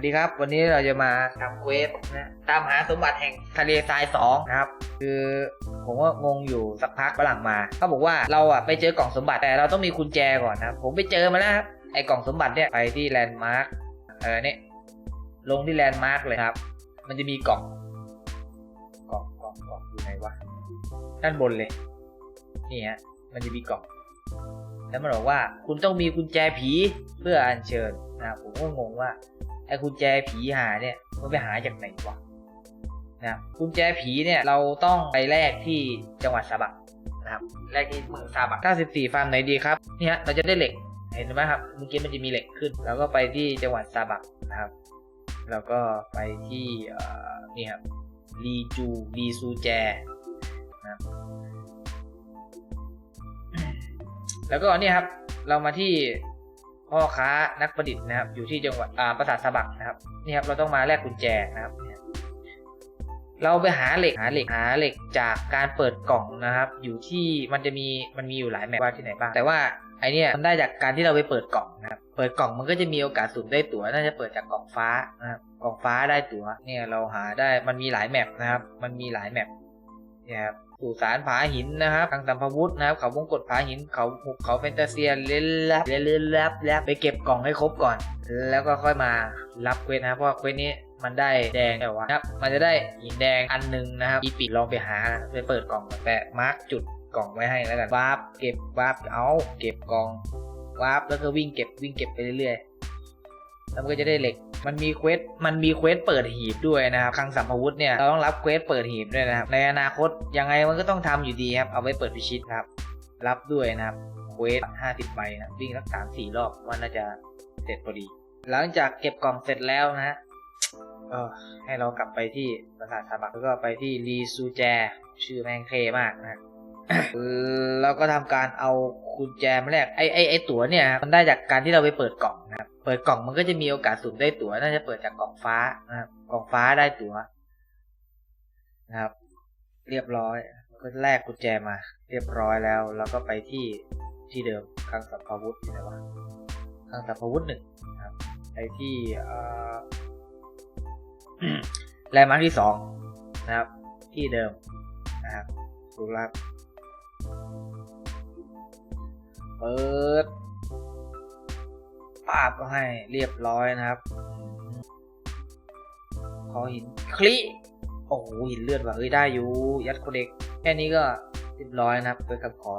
วัสดีครับ วันนี้เราจะมาทำเควสนะตามหาสมบัติแห่งทะเลทรายสองนะครับ คือผมก็งงอยู่สักพักฝรั่งมาเขาบอกว่าเราอะไปเจอกล่องสมบัติแต่เราต้องมีกุญแจก่อนนะผมไปเจอมาแล้วครับไอ้กล่องสมบัติเนี่ยไปที่แลนด์มาร์คเออเนี่ยลงที่แลนด์มาร์คเลยครับ มันจะมีกล่องกล่องกล่องกล่องอยู่ไหนวะด้านบนเลย นี่ฮะมันจะมีกล่อง แล้วมันบอกว่าคุณต้องมีกุญแจผีเพื่ออัญเชิญนะผมก็งงว่า ไอ้กุญแจผีหาเนี่ยมันไปหาจากไหนวะนะครับกุญแจผีเนี่ยเราต้องไปแลกที่จังหวัดซาบักนะครับแลกที่เมืองซาบัก94ฟาร์มไหนดีครับนี่ฮะเราจะได้เหล็กเห็นไหมครับเมื่อกี้มันจะมีเหล็กขึ้น แล้วก็ไปที่จังหวัดซาบักนะครับแล้วก็ไปที่นี่ครับลีจูลีซูแจนะครับแล้วก็นี่ครับเรามาที่ พ่อค้านักประดิษฐ์นะครับ อยู่ที่จังหวัดอ่าปราสาทสะบักนะครับนี่ครับเราต้องมาแลกกุญแจนะครับ เราไปหาเหล็กหาเหล็กหาเหล็กจากการเปิดกล่องนะครับ อยู่ที่มันจะมีมันมีอยู่หลายแมปว่าที่ไหนบ้างแต่ว่าไอเนี่ยมันได้จากการที่เราไปเปิดกล่องนะครับ เปิดกล่องมันก็จะมีโอกาสสุ่มได้ตั๋ว น่าจะเปิดจากกล่องฟ้านะครับกล่องฟ้าได้ตั๋วเนี่ยเราหาได้มันมีหลายแมปนะครับ มันมีหลายแมปเนี่ยครับ สู่สารผาหินนะครับทางสัมภวุธนะครับ เขาวงกฏผาหิน เขาหุบเขาแฟนตาเซียเล่นลับเล่นลับแล้วไปเก็บกล่องให้ครบก่อน แล้วก็ค่อยมารับเควสนะครับเพราะเควสนี้มันได้แดงแต่ว่านะครับ มันจะได้หินแดงอันหนึงนะครับอีปิดลองไปหาไปเปิดกล่องแปะมาร์กจุดกล่องไว้ให้แล้วกันวาร์ปเก็บวาร์ปเอา เก็บกล่องวาร์ปแล้วก็วิ่งเก็บวิ่งเก็บไปเรื่อยๆแล้วมันก็จะได้เหล็ก มันมีเควสมันมีเควสเปิดหีบด้วยนะครับคลังสัมภวุธเนี่ยเราต้องรับเควสเปิดหีบด้วยนะครับในอนาคตยังไงมันก็ต้องทำอยู่ดีครับเอาไว้เปิดพิชิตครับ รับด้วยนะครับเควส50ใบนะวิ่งสักสามสี่รอบว่าน่าจะเสร็จพอดี หลังจากเก็บกล่องเสร็จแล้วนะฮะเออให้เรากลับไปที่ปราสาทซาบักแล้วก็ไปที่รีซูแจ ชื่อแม่งเท่มากนะแล้วก็ทำการเอากุญแจมาแลกไอไอไอตั๋วเนี่ยมันได้จากการที่เราไปเปิดกล่องนะครับ ปิดกล่องมันก็จะมีโอกาสสุ่มได้ตั๋ว น่าจะเปิดจากกล่องฟ้านะครับ กล่องฟ้าได้ตั๋วนะครับ เรียบร้อย ก็แลกกุญแจมา เรียบร้อยแล้วเราก็ไปที่ที่เดิมคลังสัมภาวุธที่ไหนวะคลังสัมภาวุธหนึ่งนะครับ ไปที่เออแลนด์มาร์คที่สองนะครับ ที่เดิมนะครับดูแลวเปิด ปาบก็ให้เรียบร้อยนะครับขอหินคลิโอ้โหหินเลือดว่ะเฮ้ยได้อยู่ยัดโคเด็กแค่นี้ก็เรียบร้อยนะครับด้วยคำขอ